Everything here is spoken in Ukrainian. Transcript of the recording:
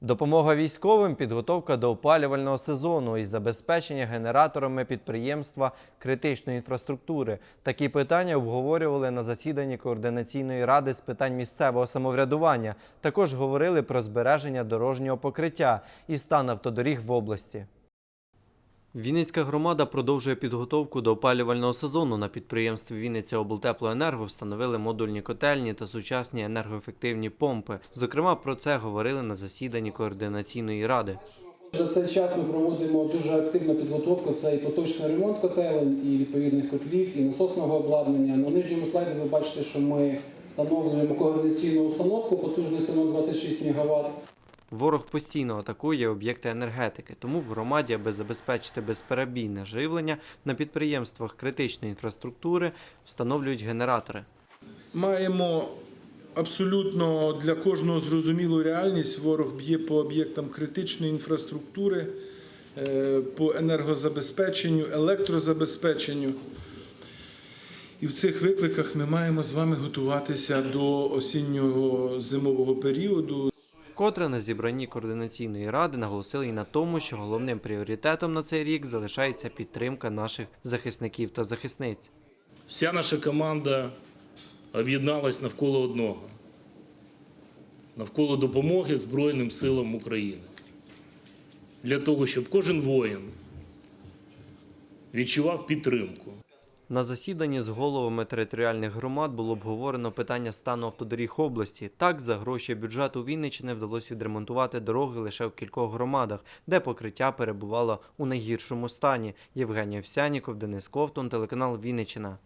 Допомога військовим, підготовка до опалювального сезону і забезпечення генераторами підприємства критичної інфраструктури. Такі питання обговорювали на засіданні координаційної ради з питань місцевого самоврядування. Також говорили про збереження дорожнього покриття і стан автодоріг в області. Вінницька громада продовжує підготовку до опалювального сезону. На підприємстві Вінниця облтеплоенерго встановили модульні котельні та сучасні енергоефективні помпи. Зокрема, про це говорили на засіданні координаційної ради. За цей час ми проводимо дуже активну підготовку. Це і поточний ремонт котелень, і відповідних котлів, і насосного обладнання. На нижньому слайді ви бачите, що ми встановлюємо координаційну установку потужністю на 26 МВт. Ворог постійно атакує об'єкти енергетики, тому в громаді, аби забезпечити безперебійне живлення, на підприємствах критичної інфраструктури встановлюють генератори. Маємо абсолютно для кожного зрозумілу реальність. Ворог б'є по об'єктам критичної інфраструктури, е, по енергозабезпеченню, електрозабезпеченню. І в цих викликах ми маємо з вами готуватися до осіннього зимового періоду. Вкотре на зібранні координаційної ради наголосили і на тому, що головним пріоритетом на цей рік залишається підтримка наших захисників та захисниць. Вся наша команда об'єдналась навколо одного навколо допомоги Збройним силам України. Для того, щоб кожен воїн відчував підтримку. На засіданні з головами територіальних громад було обговорено питання стану автодоріг області. Так, за гроші бюджету Вінниччини вдалося відремонтувати дороги лише в кількох громадах, де покриття перебувало у найгіршому стані. Євгеній Овсяніков, Денис Ковтун, телеканал Вінниччина.